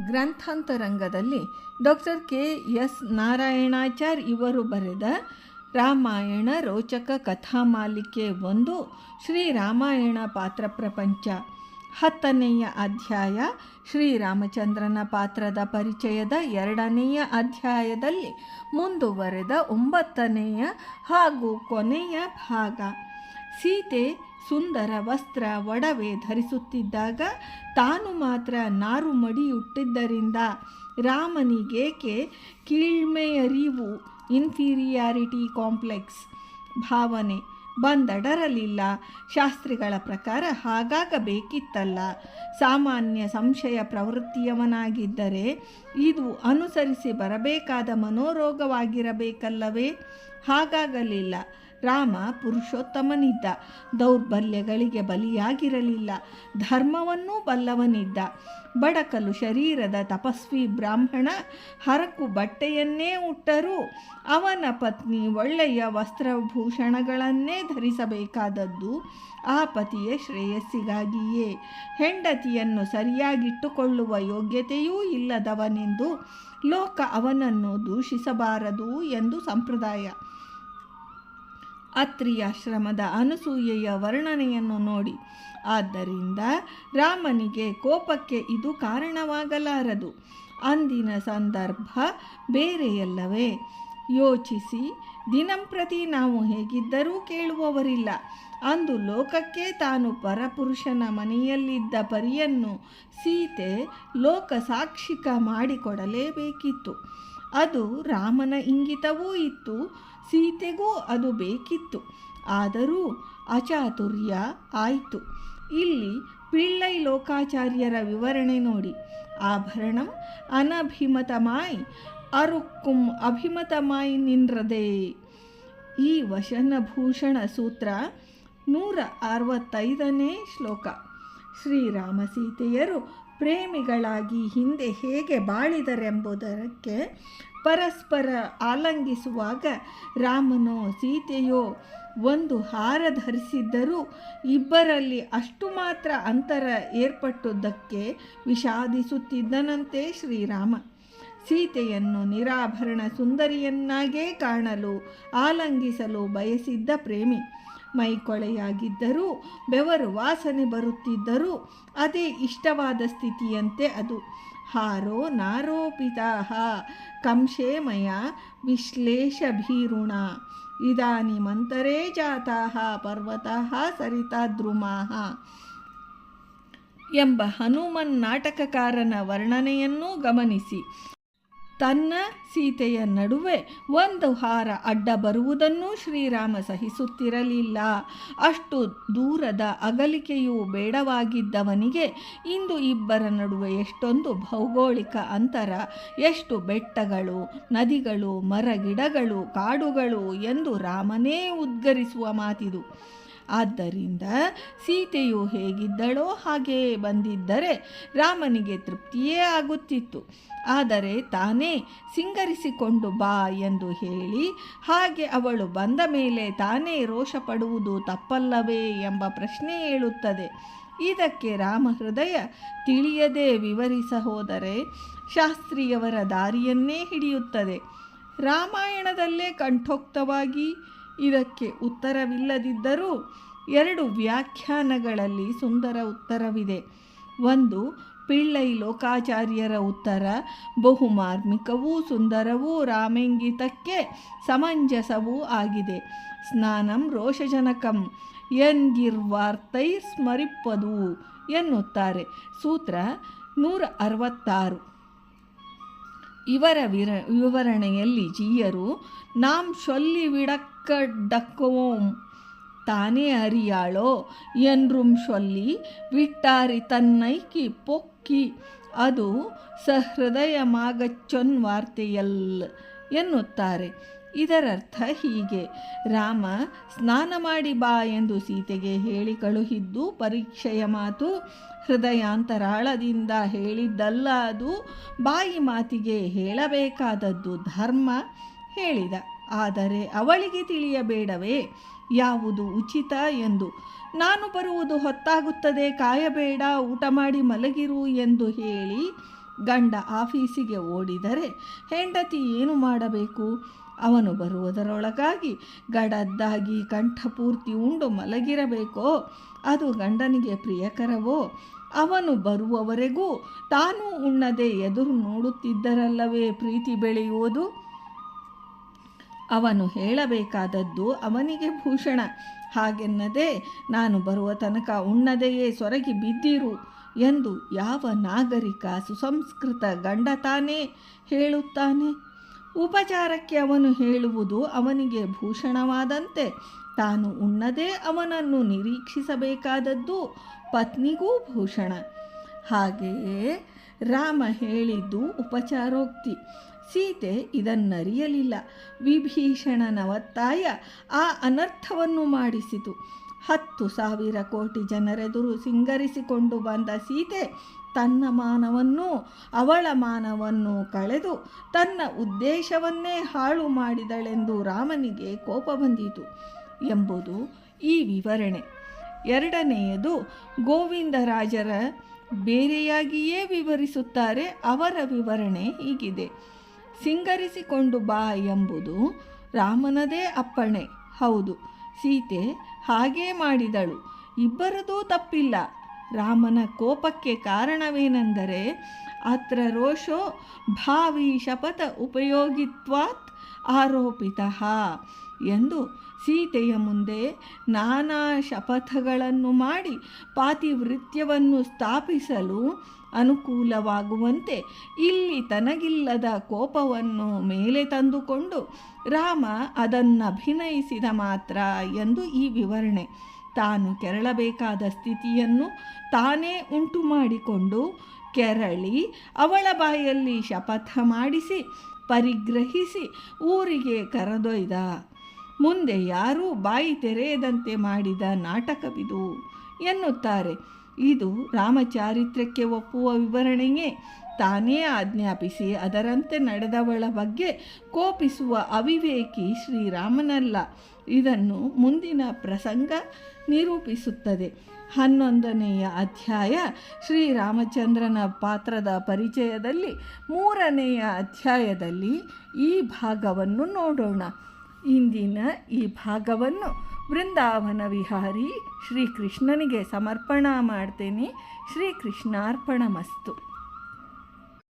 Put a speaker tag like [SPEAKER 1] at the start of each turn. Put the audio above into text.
[SPEAKER 1] ಗ್ರಂಥಾಂತರಂಗದಲ್ಲಿ doctor K S Narayanachar ಇವರು ಬರೆದ ರಾಮಾಯಣ ರೋಚಕ ಕಥಾಮಾಲಿಕೆ ಒಂದು ಶ್ರೀರಾಮಾಯಣ ಪಾತ್ರ ಪ್ರಪಂಚ. ಹತ್ತನೆಯ ಅಧ್ಯಾಯ ಶ್ರೀರಾಮಚಂದ್ರನ ಪಾತ್ರದ ಪರಿಚಯದ ಎರಡನೆಯ ಅಧ್ಯಾಯದಲ್ಲಿ ಮುಂದುವರೆದ ಒಂಬತ್ತನೆಯ ಹಾಗೂ ಕೊನೆಯ ಭಾಗ. ಸೀತೆ ಸುಂದರ ವಸ್ತ್ರ ಒಡವೆ ಧರಿಸುತ್ತಿದ್ದಾಗ ತಾನು ಮಾತ್ರ ನಾರು ಮಡಿಯುಟ್ಟಿದ್ದರಿಂದ ರಾಮನಿಗೇಕೆ ಕೀಳ್ಮೆಯರಿವು ಇನ್ಫೀರಿಯಾರಿಟಿ ಕಾಂಪ್ಲೆಕ್ಸ್ ಭಾವನೆ. ಬಂದಡರಲಿಲ್ಲ. ಶಾಸ್ತ್ರಿಗಳ ಪ್ರಕಾರ ಹಾಗಾಗಬೇಕಿತ್ತಲ್ಲ. ಸಾಮಾನ್ಯ ಸಂಶಯ ಪ್ರವೃತ್ತಿಯವನಾಗಿದ್ದರೆ ಇದು ಅನುಸರಿಸಿ ಬರಬೇಕಾದ ಮನೋರೋಗವಾಗಿರಬೇಕಲ್ಲವೇ? ಹಾಗಾಗಲಿಲ್ಲ. ರಾಮ ಪುರುಷೋತ್ತಮನಿದ್ದ. ದೌರ್ಬಲ್ಯಗಳಿಗೆ ಬಲಿಯಾಗಿರಲಿಲ್ಲ. ಧರ್ಮವನ್ನೂ ಬಲ್ಲವನಿದ್ದ. ಬಡಕಲು ಶರೀರದ ತಪಸ್ವಿ ಬ್ರಾಹ್ಮಣ ಹರಕು ಬಟ್ಟೆಯನ್ನೇ ಉಟ್ಟರೂ. ಅವನ ಪತ್ನಿ ಒಳ್ಳೆಯ ವಸ್ತ್ರಭೂಷಣಗಳನ್ನೇ ಧರಿಸಬೇಕಾದದ್ದು ಆ ಪತಿಯ ಶ್ರೇಯಸ್ಸಿಗಾಗಿಯೇ. ಹೆಂಡತಿಯನ್ನು ಸರಿಯಾಗಿಟ್ಟುಕೊಳ್ಳುವ ಯೋಗ್ಯತೆಯೂ ಇಲ್ಲದವನೆಂದು ಲೋಕ ಅವನನ್ನು ದೂಷಿಸಬಾರದು ಎಂದು ಸಂಪ್ರದಾಯ. ಅತ್ರಿಯಾಶ್ರಮದ ಅನಸೂಯೆಯ ವರ್ಣನೆಯನ್ನು ನೋಡಿ. ಆದ್ದರಿಂದ ರಾಮನಿಗೆ ಕೋಪಕ್ಕೆ ಇದು ಕಾರಣವಾಗಲಾರದು. ಅಂದಿನ ಸಂದರ್ಭ ಬೇರೆಯಲ್ಲವೇ. ಯೋಚಿಸಿ ದಿನಂಪ್ರತಿ ನಾವು ಹೇಗಿದ್ದರೂ ಕೇಳುವವರಿಲ್ಲ. ಅಂದು ಲೋಕಕ್ಕೆ ತಾನು ಪರಪುರುಷನ ಮನೆಯಲ್ಲಿದ್ದ ಪರಿಯನ್ನು ಸೀತೆ ಲೋಕ ಸಾಕ್ಷಿಕ ಮಾಡಿಕೊಡಲೇಬೇಕಿತ್ತು. ಅದು ರಾಮನ ಇಂಗಿತವೂ ಇತ್ತು, ಸೀತೆಗೂ ಅದು ಬೇಕಿತ್ತು. ಆದರೂ ಅಚಾತುರ್ಯ ಆಯಿತು. ಇಲ್ಲಿ ಪಿಳ್ಳೈ ಲೋಕಾಚಾರ್ಯರ ವಿವರಣೆ ನೋಡಿ. ಆಭರಣಂ ಅನಭಿಮತಮಾಯ್, ಅರುಕ್ಕುಂ ಅಭಿಮತಮಾಯಿ ನಿಂದ್ರದೆ. ಈ ವಶನಭೂಷಣ ಸೂತ್ರ ನೂರ ಅರವತ್ತೈದನೇ ಶ್ಲೋಕ. ಶ್ರೀರಾಮ ಸೀತೆಯರು ಪ್ರೇಮಿಗಳಾಗಿ ಹಿಂದೆ ಹೇಗೆ ಬಾಳಿದರೆಂಬುದಕ್ಕೆ ಪರಸ್ಪರ ಆಲಂಗಿಸುವಾಗ ರಾಮನೋ ಸೀತೆಯೋ ಒಂದು ಹಾರ ಧರಿಸಿದ್ದರೂ ಇಬ್ಬರಲ್ಲಿ ಅಷ್ಟು ಮಾತ್ರ ಅಂತರ ಏರ್ಪಟ್ಟುದಕ್ಕೆ ವಿಷಾದಿಸುತ್ತಿದ್ದನಂತೆ ಶ್ರೀರಾಮ. ಸೀತೆಯನ್ನು ನಿರಾಭರಣ ಸುಂದರಿಯನ್ನಾಗೇ ಕಾಣಲು, ಆಲಂಗಿಸಲು ಬಯಸಿದ್ದ ಪ್ರೇಮಿ. ಮೈಕೊಳೆಯಾಗಿದ್ದರೂ, ಬೆವರು ವಾಸನೆ ಬರುತ್ತಿದ್ದರೂ ಅದೇ ಇಷ್ಟವಾದ ಸ್ಥಿತಿಯಂತೆ ಅದು. ಹಾರೋ ನಾರೋಪಿತಾಹ ಕಂಶೇಮಯ ವಿಶ್ಲೇಷಭೀರುಣ. ಇದಾನಿ ಮಂತರೇ ಜಾತಾಹ ಪರ್ವತಃ ಸರಿತಾದ್ರುಮಾಹ ಎಂಬ ಹನುಮನ್ ನಾಟಕಕಾರನ ವರ್ಣನೆಯನ್ನೂ ಗಮನಿಸಿ. ತನ್ನ ಸೀತೆಯ ನಡುವೆ ಒಂದು ಹಾರ ಅಡ್ಡ ಬರುವುದನ್ನು ಶ್ರೀರಾಮ ಸಹಿಸುತ್ತಿರಲಿಲ್ಲ. ಅಷ್ಟು ದೂರದ ಅಗಲಿಕೆಯೂ ಬೇಡವಾಗಿದ್ದವನಿಗೆ ಇಂದು ಇಬ್ಬರ ನಡುವೆ ಎಷ್ಟೊಂದು ಭೌಗೋಳಿಕ ಅಂತರ, ಎಷ್ಟು ಬೆಟ್ಟಗಳು, ನದಿಗಳು, ಮರಗಿಡಗಳು, ಕಾಡುಗಳು ಎಂದು ರಾಮನೇ ಉದ್ಗರಿಸುವ ಮಾತಿದು. ಆದ್ದರಿಂದ ಸೀತೆಯು ಹೇಗಿದ್ದಳೋ ಹಾಗೆಯೇ ಬಂದಿದ್ದರೆ ರಾಮನಿಗೆ ತೃಪ್ತಿಯೇ ಆಗುತ್ತಿತ್ತು. ಆದರೆ ತಾನೇ ಸಿಂಗರಿಸಿಕೊಂಡು ಬಾ ಎಂದು ಹೇಳಿ ಹಾಗೆ ಅವಳು ಬಂದ ಮೇಲೆ ತಾನೇ ರೋಷಪಡುವುದು ತಪ್ಪಲ್ಲವೇ ಎಂಬ ಪ್ರಶ್ನೆ ಏಳುತ್ತದೆ. ಇದಕ್ಕೆ ರಾಮ ಹೃದಯ ತಿಳಿಯದೆ ವಿವರಿಸ ಹೋದರೆ ಶಾಸ್ತ್ರಿಯವರ ದಾರಿಯನ್ನೇ ಹಿಡಿಯುತ್ತದೆ. ರಾಮಾಯಣದಲ್ಲೇ ಕಂಠೋಕ್ತವಾಗಿ ಇದಕ್ಕೆ ಉತ್ತರವಿಲ್ಲದಿದ್ದರೂ ಎರಡು ವ್ಯಾಖ್ಯಾನಗಳಲ್ಲಿ ಸುಂದರ ಉತ್ತರವಿದೆ. ಒಂದು, ಪಿಳ್ಳೈ ಲೋಕಾಚಾರ್ಯರ ಉತ್ತರ, ಬಹುಮಾರ್ಮಿಕವೂ ಸುಂದರವೂ ರಾಮೆಂಗಿತಕ್ಕೆ ಸಮಂಜಸವೂ ಆಗಿದೆ. ಸ್ನಾನಂ ರೋಷಜನಕಂ ಎನ್ಗಿರ್ವಾರ್ತೈ ಸ್ಮರಿಪ್ಪದು ಎನ್ನುತ್ತಾರೆ. ಸೂತ್ರ ನೂರ ಅರವತ್ತಾರು ಇವರ ವಿರ, ವಿವರಣೆಯಲ್ಲಿ ಜೀಯರು, ನಾಂ ಶೊಲ್ಲಿ ವಿಡಕ್ಕಡಕ್ಕೋಂ ತಾನೇ ಅರಿಯಾಳೋ ಎನ್ರುಂ ಶೊಲ್ಲಿ ವಿಟ್ಟಾರಿ ತನ್ನೈಕಿ ಪೊಕ್ಕಿ, ಅದು ಸಹೃದಯ ಮಾಗಚ್ಚೊನ್ ವಾರ್ತೆಯಲ್ ಎನ್ನುತ್ತಾರೆ. ಇದರರ್ಥ ಹೀಗೆ. ರಾಮ, ಸ್ನಾನ ಮಾಡಿ ಬಾ ಎಂದು ಸೀತೆಗೆ ಹೇಳಿ ಕಳುಹಿದ್ದು ಪರೀಕ್ಷೆಯ ಮಾತು ಹೃದಯಾಂತರಾಳದಿಂದ ಹೇಳಿದ್ದಲ್ಲ ಅದು ಬಾಯಿ ಮಾತಿಗೆ ಹೇಳಬೇಕಾದದ್ದು ಧರ್ಮ ಹೇಳಿದ. ಆದರೆ ಅವಳಿಗೆ ತಿಳಿಯಬೇಡವೇ? ಯಾವುದು ಉಚಿತ ಎಂದು. ನಾನು ಬರುವುದು ಹೊತ್ತಾಗುತ್ತದೆ, ಕಾಯಬೇಡ, ಊಟ ಮಾಡಿ ಮಲಗಿರು ಎಂದು ಹೇಳಿ ಗಂಡ ಆಫೀಸಿಗೆ ಓಡಿದರೆ ಹೆಂಡತಿ ಏನು ಮಾಡಬೇಕು? ಅವನು ಬರುವುದರೊಳಗಾಗಿ ಗಡದ್ದಾಗಿ ಕಂಠಪೂರ್ತಿ ಉಂಡು ಮಲಗಿರಬೇಕೋ? ಅದು ಗಂಡನಿಗೆ ಪ್ರಿಯಕರವೋ? ಅವನು ಬರುವವರೆಗೂ ತಾನು ಉಣ್ಣದೆ ಎದುರು ನೋಡುತ್ತಿದ್ದರಲ್ಲವೇ ಪ್ರೀತಿ ಬೆಳೆಯುವುದು? ಅವನು ಹೇಳಬೇಕಾದದ್ದು ಅವನಿಗೆ ಭೂಷಣ. ಹಾಗೆನ್ನದೆ, ನಾನು ಬರುವ ತನಕ ಉಣ್ಣದೆಯೇ ಸೊರಗಿ ಬಿದ್ದಿರು ಎಂದು ಯಾವ ನಾಗರಿಕ ಸುಸಂಸ್ಕೃತ ಗಂಡ ತಾನೇ ಹೇಳುತ್ತಾನೆ? ಉಪಚಾರಕ್ಕೆ ಅವನು ಹೇಳುವುದು ಅವನಿಗೆ ಭೂಷಣವಾದಂತೆ. ತಾನು ಉಣ್ಣದೇ ಅವನನ್ನು ನಿರೀಕ್ಷಿಸಬೇಕಾದದ್ದು ಪತ್ನಿಗೂ ಭೂಷಣ. ಹಾಗೆಯೇ ರಾಮ ಹೇಳಿದ್ದು ಉಪಚಾರೋಕ್ತಿ. ಸೀತೆ ಇದನ್ನರಿಯಲಿಲ್ಲ. ವಿಭೀಷಣನ ಒತ್ತಾಯ ಆ ಅನರ್ಥವನ್ನು ಮಾಡಿಸಿತು. ಹತ್ತು ಸಾವಿರ ಕೋಟಿ ಜನರೆದುರು ಸಿಂಗರಿಸಿಕೊಂಡು ಬಂದ ಸೀತೆ ತನ್ನ ಮಾನವನ್ನು ಅವಳ ಮಾನವನ್ನು ಕಳೆದು ತನ್ನ ಉದ್ದೇಶವನ್ನೇ ಹಾಳು ಮಾಡಿದಳೆಂದು ರಾಮನಿಗೆ ಕೋಪ ಬಂದಿತು. ಎಂಬುದು ಈ ವಿವರಣೆ. ಎರಡನೆಯದು, ಗೋವಿಂದರಾಜರ ಬೇರೆಯಾಗಿಯೇ ವಿವರಿಸುತ್ತಾರೆ ಅವರ ವಿವರಣೆ ಹೀಗಿದೆ. ಸಿಂಗರಿಸಿಕೊಂಡು ಬಾ ಎಂಬುದು ರಾಮನದೇ ಅಪ್ಪಣೆ. ಹೌದು, ಸೀತೆ ಹಾಗೇ ಮಾಡಿದಳು. ಇಬ್ಬರದೂ ತಪ್ಪಿಲ್ಲ. ರಾಮನ ಕೋಪಕ್ಕೆ ಕಾರಣವೇನೆಂದರೆ ಅತ್ರ ರೋಷೋ ಭಾವಿ ಶಪಥ ಉಪಯೋಗಿತ್ವಾತ್ ಆರೋಪಿತ ಎಂದು ಸೀತೆಯ ಮುಂದೆ ನಾನಾ ಶಪಥಗಳನ್ನು ಮಾಡಿ ಪಾತಿವೃತ್ಯವನ್ನು ಸ್ಥಾಪಿಸಲು ಅನುಕೂಲವಾಗುವಂತೆ ಇಲ್ಲಿ ತನಗಿಲ್ಲದ ಕೋಪವನ್ನು ಮೇಲೆ ತಂದುಕೊಂಡು ರಾಮ ಅದನ್ನಭಿನಯಿಸಿದ ಮಾತ್ರ ಎಂದು ಈ ವಿವರಣೆ. ತಾನು ಕೆರಳಬೇಕಾದ ಸ್ಥಿತಿಯನ್ನು ತಾನೇ ಉಂಟು ಮಾಡಿಕೊಂಡು ಕೆರಳಿ ಅವಳ ಬಾಯಲ್ಲಿ ಶಪಥ ಮಾಡಿಸಿ ಪರಿಗ್ರಹಿಸಿ ಊರಿಗೆ ಕರೆದೊಯ್ದ. ಮುಂದೆ ಯಾರೂ ಬಾಯಿ ತೆರೆಯದಂತೆ ಮಾಡಿದ ನಾಟಕವಿದು ಎನ್ನುತ್ತಾರೆ. ಇದು ರಾಮಚಾರಿತ್ರ್ಯಕ್ಕೆ ಒಪ್ಪುವ ವಿವರಣೆಯೇ. ತಾನೇ ಆಜ್ಞಾಪಿಸಿ ಅದರಂತೆ ನಡೆದವಳ ಬಗ್ಗೆ ಕೋಪಿಸುವ ಅವಿವೇಕಿ ಶ್ರೀರಾಮನಲ್ಲ. ಇದನ್ನು ಮುಂದಿನ ಪ್ರಸಂಗ ನಿರೂಪಿಸುತ್ತದೆ. ಹನ್ನೊಂದನೆಯ ಅಧ್ಯಾಯ ಶ್ರೀರಾಮಚಂದ್ರನ ಪಾತ್ರದ ಪರಿಚಯದಲ್ಲಿ ಮೂರನೆಯ ಅಧ್ಯಾಯದಲ್ಲಿ ಈ ಭಾಗವನ್ನು ನೋಡೋಣ. ಇಂದಿನ ಈ ಭಾಗವನ್ನು ವೃಂದಾವನ ವಿಹಾರಿ ಶ್ರೀಕೃಷ್ಣನಿಗೆ ಸಮರ್ಪಣ ಮಾಡ್ತೇನೆ. ಶ್ರೀಕೃಷ್ಣಾರ್ಪಣ ಮಸ್ತು